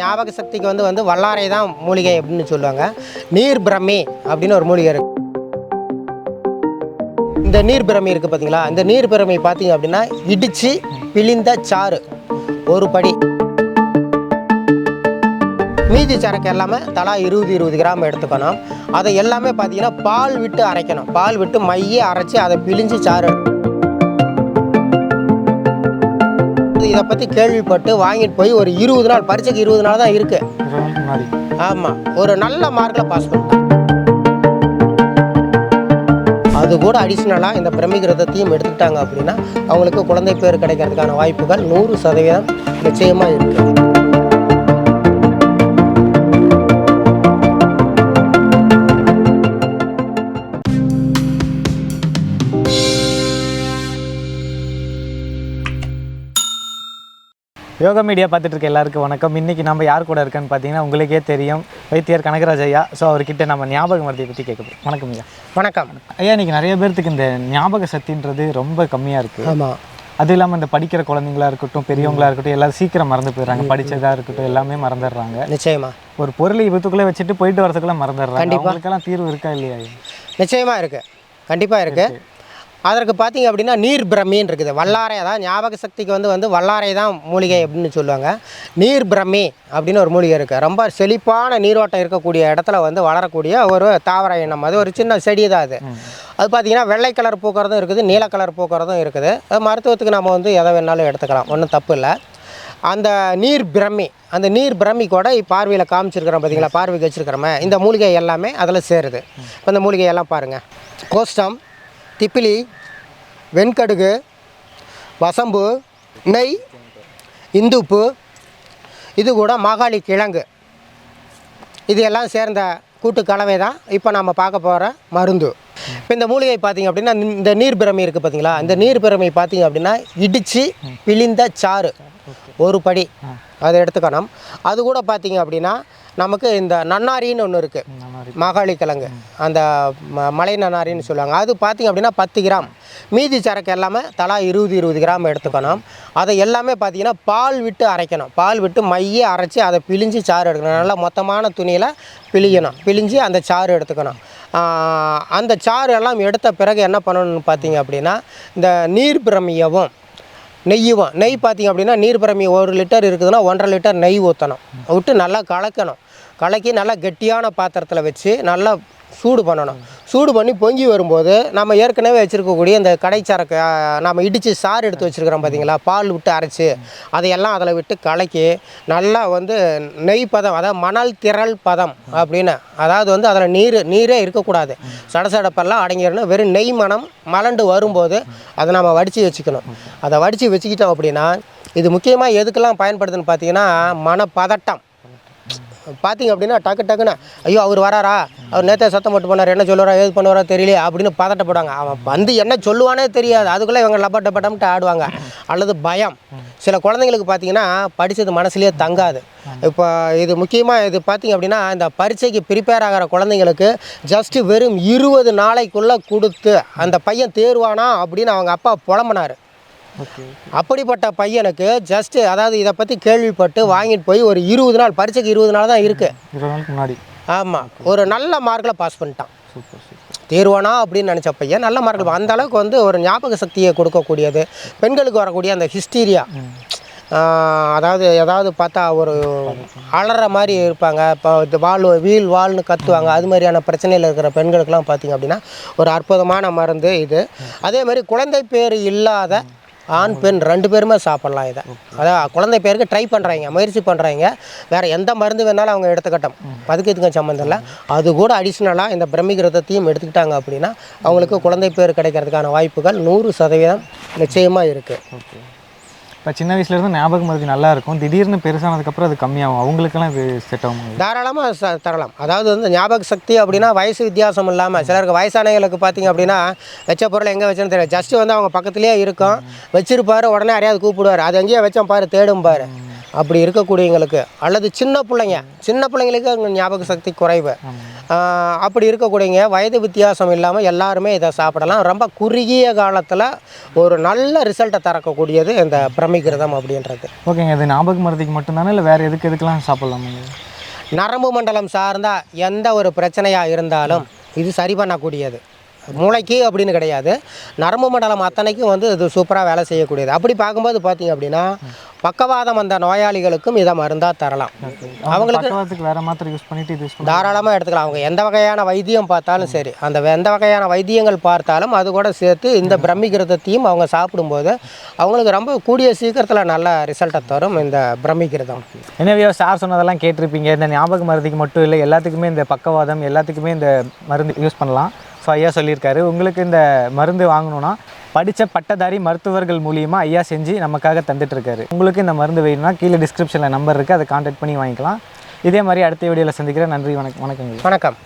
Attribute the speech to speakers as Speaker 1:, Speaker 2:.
Speaker 1: ஞாபக சக்திக்கு வந்து வந்து வல்லாரை தான் மூலிகை அப்படின்னு சொல்லுவாங்க. நீர் பிரமி அப்படின்னு ஒரு மூலிகை இருக்கு. இந்த நீர் பிரமி இருக்குது பார்த்தீங்களா இந்த நீர் பிரமி பார்த்தீங்க அப்படின்னா இடித்து பிழிந்த சாறு. ஒரு படி. மீதி சரக்கு எல்லாமே தலா இருபது இருபது கிராம் எடுத்துக்கணும். அதை எல்லாமே பார்த்தீங்கன்னா பால் விட்டு அரைக்கணும். பால் விட்டு மையை அரைச்சி அதை பிழிஞ்சு சாறு இதை பற்றி கேள்விப்பட்டு வாங்கிட்டு போய் ஒரு இருபது நாள் பரீட்சைக்கு இருபது நாள் தான் இருக்குது ஆமாம் ஒரு நல்ல மார்க்கில் பாஸ் பண்ணிட்டேன். அது கூட அடிஷ்னலாக இந்த பிரமிகிரதத்தையும் எடுத்துக்கிட்டாங்க அப்படின்னா அவங்களுக்கு குழந்தை பேர் கிடைக்கிறதுக்கான வாய்ப்புகள் நூறு சதவீதம் நிச்சயமாக இருக்குது
Speaker 2: யோகா மீடியா பார்த்துட்டு இருக்க எல்லாருக்கும் வணக்கம். இன்னைக்கு நம்ம யார் கூட இருக்கேன்னு பார்த்தீங்கன்னா உங்களுக்கே தெரியும். வைத்தியர் கனகராஜ் ஐயா. ஸோ அவர்கிட்ட நம்ம ஞாபக மருதியை பற்றி கேட்க போகிறோம் வணக்கம் ஐயா.
Speaker 1: வணக்கம்.
Speaker 2: ஐயா இன்னைக்கு நிறைய பேர்த்துக்கு இந்த ஞாபக சக்தின்றது ரொம்ப கம்மியாக இருக்குது
Speaker 1: ஆமாம்
Speaker 2: அது இல்லாமல் இந்த படிக்கிற குழந்தைங்களா இருக்கட்டும் பெரியவங்களா இருக்கட்டும் எல்லாரும் சீக்கிரம் மறந்து போயிடுறாங்க. படிச்சதா இருக்கட்டும் எல்லாமே மறந்துடுறாங்க.
Speaker 1: நிச்சயமா.
Speaker 2: ஒரு பொருளை இவத்துக்குள்ளே வச்சுட்டு போயிட்டு வரதுக்குள்ள மறந்துடுறாங்க. அவங்களுக்கெல்லாம் தீர்வு இருக்கா இல்லையா ஐயா?
Speaker 1: நிச்சயமாக இருக்குது கண்டிப்பாக இருக்குது அதற்கு பார்த்தீங்க அப்படின்னா நீர் பிரமின்னு இருக்குது. வல்லாரை அதான் ஞாபக சக்திக்கு வந்து வந்து வல்லாரை தான் மூலிகை அப்படின்னு சொல்லுவாங்க. நீர் பிரமி அப்படின்னு ஒரு மூலிகை இருக்குது ரொம்ப செழிப்பான நீரோட்டம் இருக்கக்கூடிய இடத்துல வந்து வளரக்கூடிய ஒரு தாவர இனம். அது ஒரு சின்ன செடி தான் அது. அது பார்த்தீங்கன்னா வெள்ளை கலர் பூக்கிறதும் இருக்குது நீல கலர் பூக்கிறதும் இருக்குது. அது மருத்துவத்துக்கு நம்ம வந்து எதை வேணாலும் எடுத்துக்கலாம். ஒன்றும் தப்பு இல்லை. அந்த நீர் பிரமி அந்த நீர் பிரமி கூட பார்வையில் காமிச்சிருக்கிறோம் பார்த்தீங்களா? பார்வைக்கு வச்சுருக்கிறோமே. இந்த மூலிகை எல்லாமே அதில் சேருது. இப்போ இந்த மூலிகை எல்லாம் பாருங்கள் கோஷ்டம் திப்பிலி வெண்கடுகு வசம்பு நெய் இந்துப்பு இது கூட மாகாளி கிழங்கு. இது எல்லாம் சேர்ந்த கூட்டு கலவை தான் இப்போ நம்ம பார்க்க போகிற மருந்து. இப்போ இந்த மூலிகை பார்த்திங்க அப்படின்னா இந்த நீர் பிரமை இருக்குது பார்த்தீங்களா இந்த நீர் பிரமை பார்த்திங்க அப்படின்னா இடித்து பிழிந்த சாறு. ஒரு படி. அதை எடுத்துக்கணும். அது கூட பார்த்திங்க அப்படின்னா நமக்கு இந்த நன்னாரின்னு ஒன்று இருக்குது மகாளி கிழங்கு. அந்த ம- மலை நன்னாரின்னு சொல்லுவாங்க. அது பார்த்திங்க அப்படின்னா பத்து கிராம். மீதி சரக்கு எல்லாமே தலா இருபது இருபது கிராம் எடுத்துக்கணும். அதை எல்லாமே பார்த்தீங்கன்னா பால் விட்டு அரைக்கணும். பால் விட்டு மைய அரைச்சி அதை பிழிஞ்சு சாறு எடுக்கணும். நல்லா மொத்தமான துணியில் பிழியணும். பிழிஞ்சு அந்த சாறு எடுத்துக்கணும். அந்த சாறு எல்லாம் எடுத்த பிறகு என்ன பண்ணணும்னு பார்த்தீங்க அப்படின்னா இந்த நீர் பிரமியவும் நெய்யுவோம். நெய் பார்த்திங்க அப்படின்னா நீர் பிரமி ஒரு லிட்டர் இருக்குதுன்னா ஒன்றரை லிட்டர் நெய் ஊற்றணும் விட்டு நல்லா கலக்கணும். கலக்கி நல்லா கெட்டியான பாத்திரத்தில் வச்சு நல்லா சூடு பண்ணணும். சூடு பண்ணி பொங்கி வரும்போது நம்ம ஏற்கனவே வச்சுருக்கக்கூடிய இந்த கடைச்சரக்கு நம்ம இடித்து சாறு எடுத்து வச்சுருக்கிறோம் பார்த்தீங்களா பால் விட்டு அரைச்சி அதையெல்லாம் அதில் விட்டு கலக்கி நல்லா வந்து நெய் பதம் அதாவது மணல் திரள் பதம் அப்படின்னு அதாவது வந்து அதில் நீர் நீரே இருக்கக்கூடாது. சடசடப்பெல்லாம் அடங்கிடணும். வெறும் நெய் மனம் மலண்டு வரும்போது அதை நம்ம வடித்து வச்சுக்கணும். அதை வடித்து வச்சுக்கிட்டோம் அப்படின்னா இது முக்கியமாக எதுக்கெல்லாம் பயன்படுதுன்னு பார்த்தீங்கன்னா மனப்பதட்டம். பார்த்தீங்க அப்படின்னா டக்கு டக்குன்னு ஐயோ அவர் வராரா? அவர் நேற்றே சத்தம் போட்டு போனார். என்ன சொல்லுவாரா? ஏது பண்ணுவாரா தெரியலையே அப்படின்னு பதட்டப்படுவாங்க. அவன் வந்து என்ன சொல்லுவானே தெரியாது. அதுக்குள்ளே இவங்க லப்பட்ட ஆடுவாங்க. அல்லது பயம். சில குழந்தைங்களுக்கு பார்த்தீங்கன்னா படித்தது மனசுலேயே தங்காது. இப்போ இது முக்கியமாக இது பார்த்தீங்க அப்படின்னா இந்த பரீட்சைக்கு ப்ரிப்பேர் ஆகிற குழந்தைங்களுக்கு ஜஸ்ட்டு வெறும் இருபது நாளைக்குள்ளே கொடுத்து அந்த பையன் தேர்வானா அப்படின்னு அவங்க அப்பா புலம்புனார். அப்படிப்பட்ட பையனுக்கு ஜஸ்ட்டு அதாவது இதை பற்றி கேள்விப்பட்டு வாங்கிட்டு போய் ஒரு இருபது நாள் பரீட்சைக்கு இருபது நாள் தான் இருக்குது
Speaker 2: இருபது நாளுக்கு முன்னாடி.
Speaker 1: ஆமாம் ஒரு நல்ல மார்க்கில் பாஸ் பண்ணிட்டான். தேர்வானா அப்படின்னு நினச்ச பையன் நல்ல மார்க்கில் அந்த அளவுக்கு வந்து ஒரு ஞாபக சக்தியை கொடுக்கக்கூடியது. பெண்களுக்கு வரக்கூடிய அந்த ஹிஸ்டீரியா அதாவது ஏதாவது பார்த்தா ஒரு அலற மாதிரி இருப்பாங்க. இப்போ இது வால் வீல் வால்னு கத்துவாங்க. அது மாதிரியான பிரச்சனையில் இருக்கிற பெண்களுக்கெல்லாம் பார்த்தீங்க அப்படின்னா ஒரு அற்புதமான மருந்து இது. அதே மாதிரி குழந்தை பேர் இல்லாத ஆண் பெண் ரெண்டு பேருமே சாப்பிட்லாம் இதை. அதான் குழந்தை பேருக்கு ட்ரை பண்ணுறாங்க முயற்சி பண்ணுறாங்க வேறு எந்த மருந்து வேணாலும் அவங்க எடுத்துக்கட்டும். அதுக்கு இதுக்கும் சம்மந்தம் இல்லை. அது கூட அடிஷ்னலாக இந்த பிரமிகிரதத்தையும் எடுத்துக்கிட்டாங்க அப்படின்னா அவங்களுக்கு குழந்தை பேர் கிடைக்கிறதுக்கான வாய்ப்புகள் நூறு சதவீதம் நிச்சயமாக இருக்குது
Speaker 2: இப்போ சின்ன வயசுலேருந்து ஞாபகம் அதுக்கு நல்லா இருக்கும். திடீர்னு பெருசானதுக்கப்புறம் அது கம்மியாகும். அவங்களுக்கெல்லாம் இது செட் ஆகும்.
Speaker 1: தாராளமாக தரலாம். அதாவது வந்து ஞாபக சக்தி அப்படின்னா வயசு வித்தியாசம் இல்லாமல் சிலருக்கு வயசானவங்களுக்கு பார்த்தீங்க அப்படின்னா வச்ச பொருள் எங்கே வச்சேன்னு தெரியாது. ஜஸ்ட்டு வந்து அவங்க பக்கத்துலேயே இருக்கும். வச்சிருப்பாரு உடனே யாரையாவது கூப்பிடுவார். அது எங்கேயோ வச்சோம் பாரு தேடும் பாரு. அப்படி இருக்கக்கூடியவங்களுக்கு அல்லது சின்ன பிள்ளைங்க சின்ன பிள்ளைங்களுக்கு அங்கே ஞாபக சக்தி குறைவு. அப்படி இருக்கக்கூடியவங்க வயது வித்தியாசம் இல்லாமல் எல்லாருமே இதை சாப்பிடலாம். ரொம்ப குறுகிய காலத்தில் ஒரு நல்ல ரிசல்ட்டை தரக்கூடியது இந்த பிரமிகிருதம் அப்படின்றது.
Speaker 2: ஓகேங்க இது ஞாபக மருந்துக்கு மட்டும்தானே இல்லை வேறு எதுக்கு எதுக்கெல்லாம் சாப்பிட்லாமாங்க
Speaker 1: நரம்பு மண்டலம் சார்ந்த எந்த ஒரு பிரச்சனையாக இருந்தாலும் இது சரி பண்ணக்கூடியது. மூளைக்கு அப்படின்னு கிடையாது. நரம்பு மண்டலம் அத்தனைக்கும் வந்து இது சூப்பராக வேலை செய்யக்கூடியது. அப்படி பார்க்கும்போது பார்த்தீங்க அப்படின்னா பக்கவாதம் வந்த நோயாளிகளுக்கும் இதை மருந்தாக தரலாம்.
Speaker 2: அவங்களுக்கு வேறு மாத்திரை யூஸ் பண்ணிட்டு யூஸ்
Speaker 1: தாராளமாக எடுத்துக்கலாம். அவங்க எந்த வகையான வைத்தியம் பார்த்தாலும் சரி அந்த எந்த வகையான வைத்தியங்கள் பார்த்தாலும் அது கூட சேர்த்து இந்த பிரம்மிகிருதத்தையும் அவங்க சாப்பிடும்போது அவங்களுக்கு ரொம்ப கூடிய சீக்கிரத்தில் நல்ல ரிசல்ட்டை தரும் இந்த பிரம்மிகிருதம்
Speaker 2: எனவே சார் சொன்னதெல்லாம் கேட்டிருப்பீங்க. இந்த ஞாபக மருந்துக்கு மட்டும் இல்லை எல்லாத்துக்குமே இந்த பக்கவாதம் எல்லாத்துக்குமே இந்த மருந்து யூஸ் பண்ணலாம். ஐயா சொல்லியிருக்காரு. உங்களுக்கு இந்த மருந்து வாங்கணும்னா படித்த பட்டதாரி மருத்துவர்கள் மூலியமாக ஐயா செஞ்சு நமக்காக தந்துட்டுருக்காரு. உங்களுக்கு இந்த மருந்து வேணும்னா கீழே டிஸ்கிரிப்ஷனில் நம்பர் இருக்குது அதை காண்டாக்ட் பண்ணி வாங்கிக்கலாம். இதே மாதிரி அடுத்த வீடியோவில் சந்திக்கிறேன். நன்றி. வணக்கம் வணக்கங்க
Speaker 1: வணக்கம்.